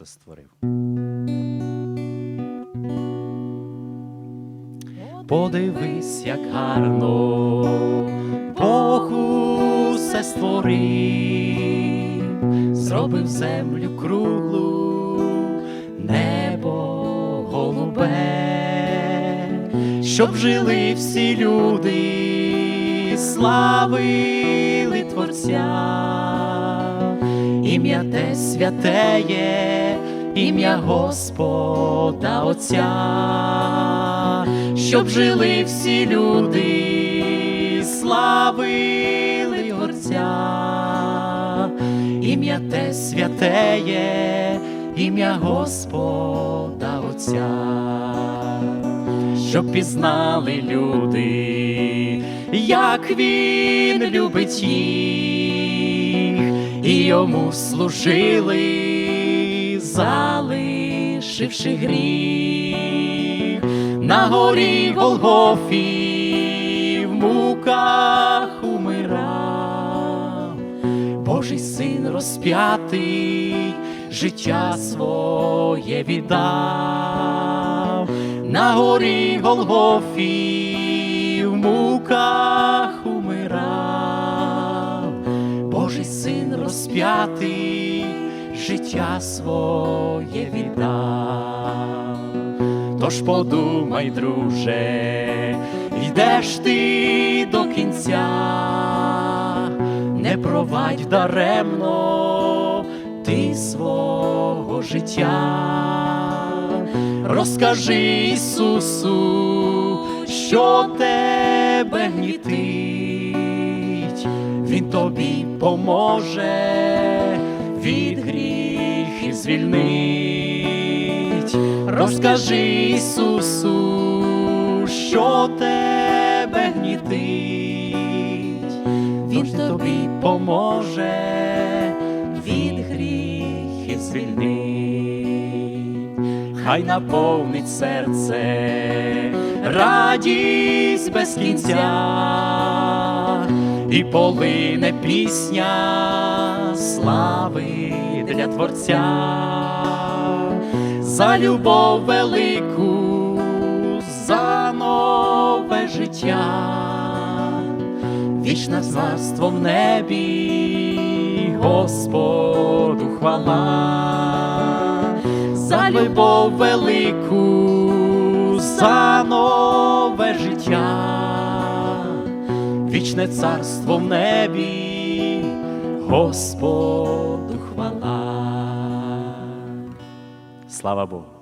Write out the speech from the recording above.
все створив. Подивись, як гарно Бог усе створив, зробив землю круглу, небо голубе, щоб жили всі люди, славили Творця, ім'я те святеє, ім'я Господа Отця, щоб жили всі люди, славили Творця, ім'я те святеє, ім'я Господа Отця, щоб пізнали люди, як він любить їх, і йому служили, залишивши гріх. На горі Голгофі в муках умирав, Божий син розп'ятий, життя своє віддав, на горі Голгофі в муках син розп'ятий, життя своє віддав. Тож подумай, друже, йдеш ти до кінця, не провадь даремно ти свого життя, розкажи Ісусу, що тебе гнітить, Він тобі поможе від гріхів звільнить. Розкажи Ісусу, що тебе гнітить, Він тобі поможе від гріхів звільнить. Хай наповнить серце радість без кінця, і полине пісня слави для Творця. За любов велику, за нове життя, вічне царство в небі, Господу хвала, за любов велику, за вічне царство в небі, Господу хвала. Слава Богу.